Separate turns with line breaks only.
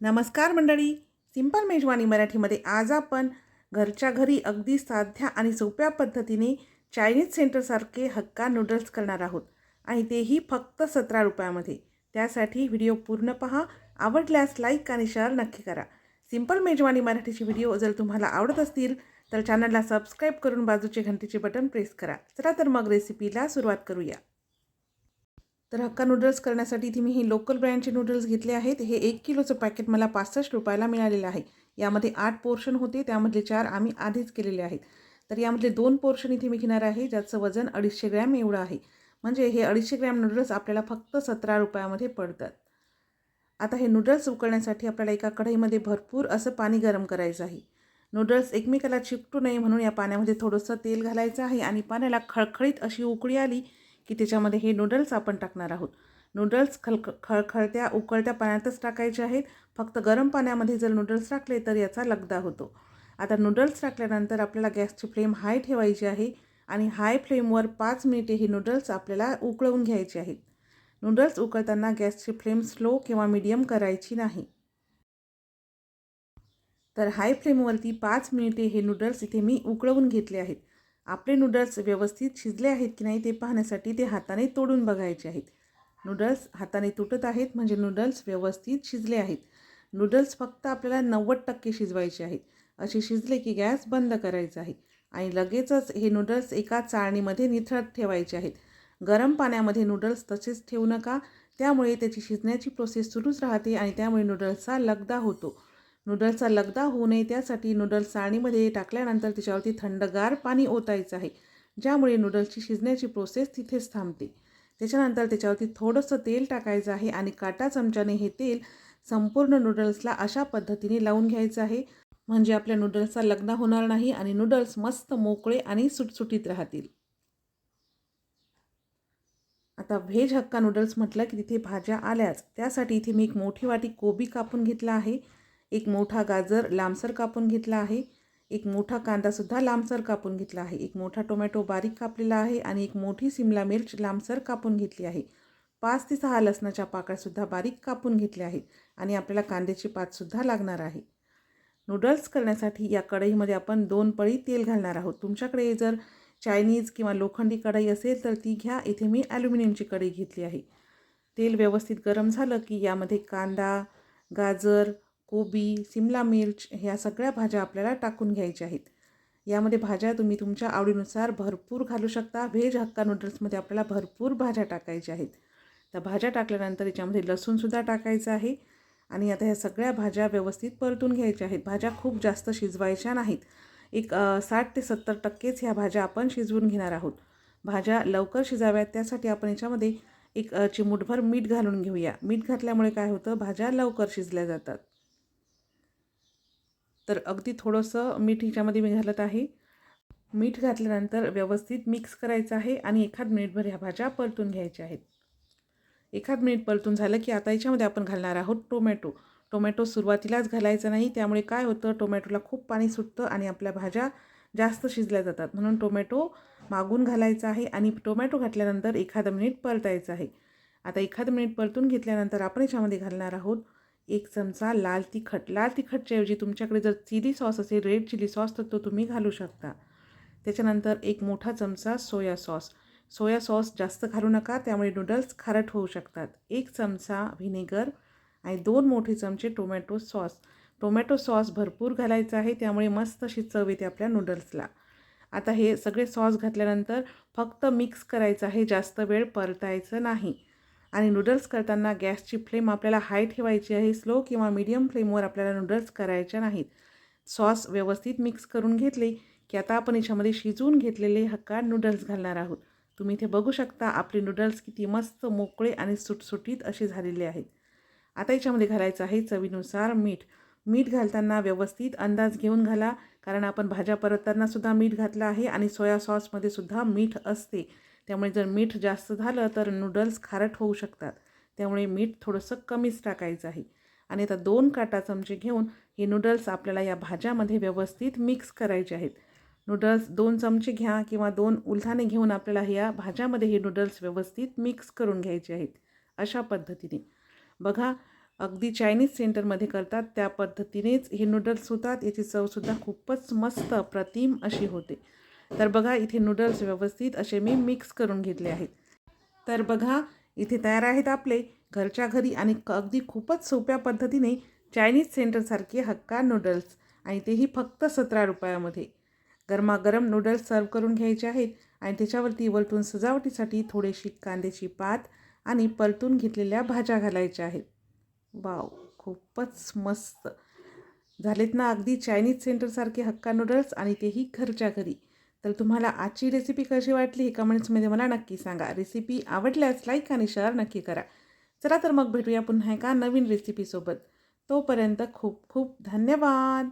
नमस्कार मंडळी. सिंपल मेजवानी मराठीमध्ये आज आपण घरच्या घरी अगदी साध्या आणि सोप्या पद्धतीने चायनीज सेंटरसारखे हक्का नूडल्स करणार आहोत. आणि तेही फक्त सतरा रुपयामध्ये. त्यासाठी व्हिडिओ पूर्ण पहा आवडल्यास लाईक आणि शेअर नक्की करा. सिंपल मेजवानी मराठीचे व्हिडिओ जर तुम्हाला आवडत असतील तर चॅनलला सबस्क्राईब करून बाजूचे घंटीचे बटन प्रेस करा. चला तर मग रेसिपीला सुरुवात करूया. तर हक्का नूडल्स करण्यासाठी इथे मी हे लोकल ब्रँडचे नूडल्स घेतले आहेत. हे एक किलोचं पॅकेट मला पासष्ट रुपयाला मिळालेलं आहे. यामध्ये आठ पोर्शन होते. त्यामधले चार आम्ही आधीच केलेले आहेत. तर यामधले दोन पोर्शन इथे मी घेणार आहे ज्याचं वजन अडीचशे ग्रॅम एवढं आहे. म्हणजे हे अडीचशे ग्रॅम नूडल्स आपल्याला फक्त सतरा रुपयामध्ये पडतात. आता हे नूडल्स उकळण्यासाठी आपल्याला एका कढईमध्ये भरपूर असं पाणी गरम करायचं आहे. नूडल्स एकमेकाला चिकटू नये म्हणून या पाण्यामध्ये थोडंसं तेल घालायचं आहे आणि पाण्याला खळखळीत अशी उकळी आली की त्याच्यामध्ये हे नूडल्स आपण टाकणार आहोत. नूडल्स खल खळखळत्या उकळत्या पाण्यातच टाकायचे आहेत. फक्त गरम पाण्यामध्ये जर नूडल्स टाकले तर याचा लगदा होतो. आता नूडल्स टाकल्यानंतर आपल्याला गॅसची फ्लेम हाय ठेवायची आहे आणि हाय फ्लेमवर पाच मिनिटे हे नूडल्स आपल्याला उकळवून घ्यायचे आहेत नूडल्स उकळताना गॅसची फ्लेम स्लो किंवा मीडियम करायची नाही. तर हाय फ्लेमवरती पाच मिनिटे हे नूडल्स इथे मी उकळवून घेतले आहेत. आपले नूडल्स व्यवस्थित शिजले आहेत की नाही ते पाहण्यासाठी ते हाताने तोडून बघायचे आहेत. नूडल्स हाताने तुटत आहेत म्हणजे नूडल्स व्यवस्थित शिजले आहेत. नूडल्स फक्त आपल्याला नव्वद टक्के शिजवायचे आहेत. असे शिजले की गॅस बंद करायचा आहे आणि लगेचच हे नूडल्स एका चाळणीमध्ये निथळत ठेवायचे आहेत. गरम पाण्यामध्ये नूडल्स तसेच ठेवू नका. त्यामुळे त्याची शिजण्याची प्रोसेस सुरूच राहते आणि त्यामुळे नूडल्सचा लगदा होतो. नूडल्सचा लगदा होऊ नये त्यासाठी नूडल्स साणीमध्ये टाकल्यानंतर त्याच्यावरती थंडगार पाणी ओतायचं आहे ज्यामुळे नूडल्सची शिजण्याची प्रोसेस तिथेच थांबते. त्याच्यानंतर त्याच्यावरती थोडंसं तेल टाकायचं आहे आणि काटा चमच्याने हे तेल संपूर्ण नूडल्सला अशा पद्धतीने लावून घ्यायचं आहे. म्हणजे आपल्या नूडल्सचा लग्न होणार नाही आणि नूडल्स मस्त मोकळे आणि सुटसुटीत राहतील. आता व्हेज हक्का नूडल्स म्हटलं की तिथे भाज्या आल्याच. त्यासाठी इथे मी एक मोठी वाटी कोबी कापून घेतला आहे. एक मोठा गाजर लांबसर कापून घेतला आहे. एक मोठा कांदासुद्धा लांबसर कापून घेतला आहे. एक मोठा टोमॅटो बारीक कापलेला आहे आणि एक मोठी सिमला मिर्च लांबसर कापून घेतली आहे. पाच ते सहा लसणाच्या पाकळ्यासुद्धा बारीक कापून घेतल्या आहेत आणि आपल्याला कांद्याची पातसुद्धा लागणार आहे. नूडल्स करण्यासाठी या कढईमध्ये आपण दोन पळी तेल घालणार आहोत. तुमच्याकडे जर चायनीज किंवा लोखंडी कढई असेल तर ती घ्या. इथे मी ॲल्युमिनियमची कढई घेतली आहे. तेल व्यवस्थित गरम झालं की यामध्ये कांदा गाजर कोबी सिमला मिर्च ह्या सगळ्या भाज्या आपल्याला टाकून घ्यायच्या आहेत. यामध्ये भाज्या तुम्ही तुमच्या आवडीनुसार भरपूर घालू शकता. व्हेज हक्का नूडल्समध्ये आपल्याला भरपूर भाज्या टाकायच्या आहेत. त्या भाज्या टाकल्यानंतर याच्यामध्ये लसूणसुद्धा टाकायचं आहे. आणि आता ह्या सगळ्या भाज्या व्यवस्थित परतून घ्यायच्या आहेत. भाज्या खूप जास्त शिजवायच्या नाहीत. एक साठ ते सत्तर टक्केच ह्या भाज्या आपण शिजवून घेणार आहोत. भाज्या लवकर शिजाव्यात. त्यासाठी आपण याच्यामध्ये एक चिमूटभर मीठ घालून घेऊया. मीठ घातल्यामुळे काय होतं? भाज्या लवकर शिजल्या जातात. तर अगदी थोडंसं मीठ ह्याच्यामध्ये मी घालत आहे. मीठ घातल्यानंतर व्यवस्थित मिक्स करायचं आहे आणि एखाद मिनिटभर ह्या भाज्या परतून घ्यायच्या आहेत. एखाद मिनिट परतून झालं की आता याच्यामध्ये आपण घालणार आहोत टोमॅटो. टोमॅटो सुरुवातीलाच घालायचं नाही त्यामुळे काय होतं? टोमॅटोला खूप पाणी सुटतं आणि आपल्या भाज्या जास्त शिजल्या जातात. म्हणून टोमॅटो मागून घालायचा आहे आणि टोमॅटो घातल्यानंतर एखादं मिनिट परतायचं आहे. आता एखादं मिनिट परतून घेतल्यानंतर आपण याच्यामध्ये घालणार आहोत एक चमचा लाल तिखट. लाल तिखटच्याऐवजी तुमच्याकडे जर चिली सॉस असेल रेड चिली सॉस तर तो तुम्ही घालू शकता. त्याच्यानंतर एक मोठा चमचा सोया सॉस. सोया सॉस जास्त घालू नका त्यामुळे नूडल्स खारट होऊ शकतात. एक चमचा व्हिनेगर आणि दोन मोठे चमचे टोमॅटो सॉस. टोमॅटो सॉस भरपूर घालायचा आहे त्यामुळे मस्त अशी चव येते आपल्या नूडल्सला. आता हे सगळे सॉस घातल्यानंतर फक्त मिक्स करायचं आहे जास्त वेळ परतायचं नाही. आणि नूडल्स करताना गॅसची फ्लेम आपल्याला हाय ठेवायची आहे स्लो किंवा मीडियम फ्लेमवर आपल्याला नूडल्स करायच्या नाहीत. सॉस व्यवस्थित मिक्स करून घेतले की आता आपण याच्यामध्ये शिजवून घेतलेले हक्का नूडल्स घालणार आहोत. तुम्ही इथे बघू शकता आपले नूडल्स किती मस्त मोकळे आणि सुटसुटीत असे झालेले आहेत. आता याच्यामध्ये घालायचं आहे चवीनुसार मीठ. मीठ घालताना व्यवस्थित अंदाज घेऊन घाला कारण आपण भाज्या परतताना सुद्धा मीठ घातलं आहे आणि सोया सॉसमध्ये सुद्धा मीठ असते. त्यामुळे जर मीठ जास्त झालं तर नूडल्स खारट होऊ शकतात. त्यामुळे मीठ थोडंसं कमीच टाकायचं आहे. आणि आता दोन काटा चमचे घेऊन हे नूडल्स आपल्याला या भाज्यामध्ये व्यवस्थित मिक्स करायचे आहेत. नूडल्स दोन चमचे घ्या किंवा दोन उलथाने घेऊन आपल्याला या भाज्यामध्ये हे नूडल्स व्यवस्थित मिक्स करून घ्यायचे आहेत. अशा पद्धतीने. बघा अगदी चायनीज सेंटरमध्ये करतात त्या पद्धतीनेच हे नूडल्स होतात. याची चवसुद्धा खूपच मस्त अप्रतिम अशी होते. तर बघा इथे नूडल्स व्यवस्थित असे मी मिक्स करून घेतले आहेत. तर बघा इथे तयार आहेत आपले घरच्या घरी आणि क- अगदी खूपच सोप्या पद्धतीने चायनीज सेंटरसारखे हक्का नूडल्स आणि तेही फक्त सतरा रुपयामध्ये. गरमागरम नूडल्स सर्व करून घ्यायचे आहेत आणि त्याच्यावरती वलतून सजावटीसाठी थोडीशी कांद्याची पात आणि परतून घेतलेल्या भाज्या घालायच्या आहेत. वाव खूपच मस्त. झालेत ना अगदी चायनीज सेंटरसारखे हक्का नूडल्स आणि तेही घरच्या घरी. तर तुम्हाला आजची रेसिपी कशी वाटली हे कमेंट्समध्ये मला नक्की सांगा. रेसिपी आवडल्यास लाईक आणि शेअर नक्की करा. चला तर मग भेटूया पुन्हा एका नवीन रेसिपीसोबत तोपर्यंत खूप खूप धन्यवाद.